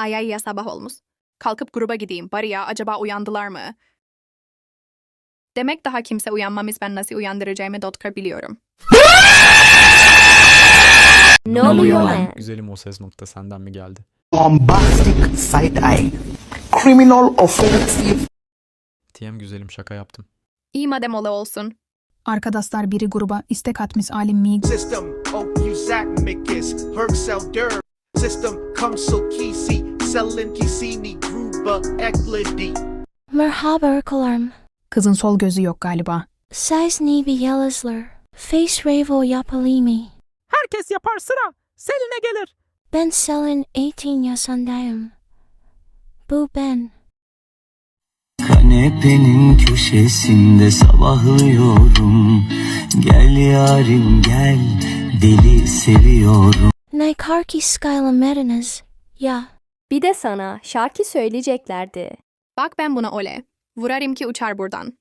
Ay ay ya sabah olmuş. Kalkıp gruba gideyim. Bari ya acaba uyandılar mı? Demek daha kimse uyanmamış ben nasıl uyandıracağımı Dotka biliyorum. Ne oluyor lan? Güzelim o ses nokta senden mi geldi? bombastic side eye, criminal offensive TM güzelim şaka yaptım. İyi madem ola olsun. Arkadaşlar biri gruba istek atmış alim mi System, System, come so kisi, Selin Kisini, Gruba, Eklidi. Merhaba arkalarım. Kızın sol gözü yok galiba. Size ni bir yalızlar. Face revo yapalimi. Herkes yapar sıra. Seline gelir. Ben Selin 18 yaşındayım. Bu ben. Kanepenin köşesinde sabahlıyorum Gel yarim gel deli seviyorum Ne karki skylamediniz. Ya. Bir de sana şarkı söyleyeceklerdi. Bak ben buna ole. Vurarım ki uçar buradan.